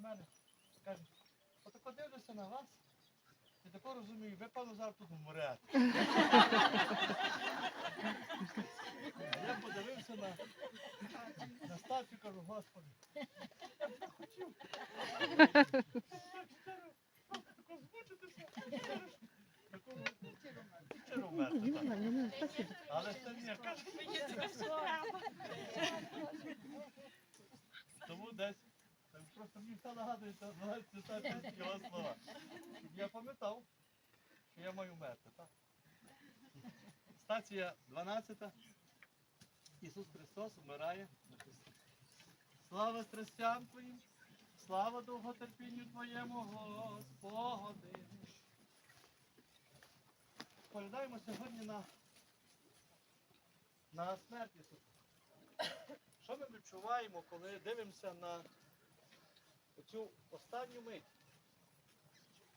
мене, каже, отако дивлюся на вас, і тако розумію, ви певно зараз тут вмрете. Я подивився на, на статую, кажу, господи. я хотів. Але це не каже. Тому десь просто мені все нагадує, це цитати його слова. Я пам'ятав, що я маю вмерти, так? Стація 12. Ісус Христос вмирає на Христі. Слава страстям Твоїм, слава довготерпінню Твоєму, Господи. Споглядаємо сьогодні на, на смерть Ісуса. Що ми відчуваємо, коли дивимося на цю останню мить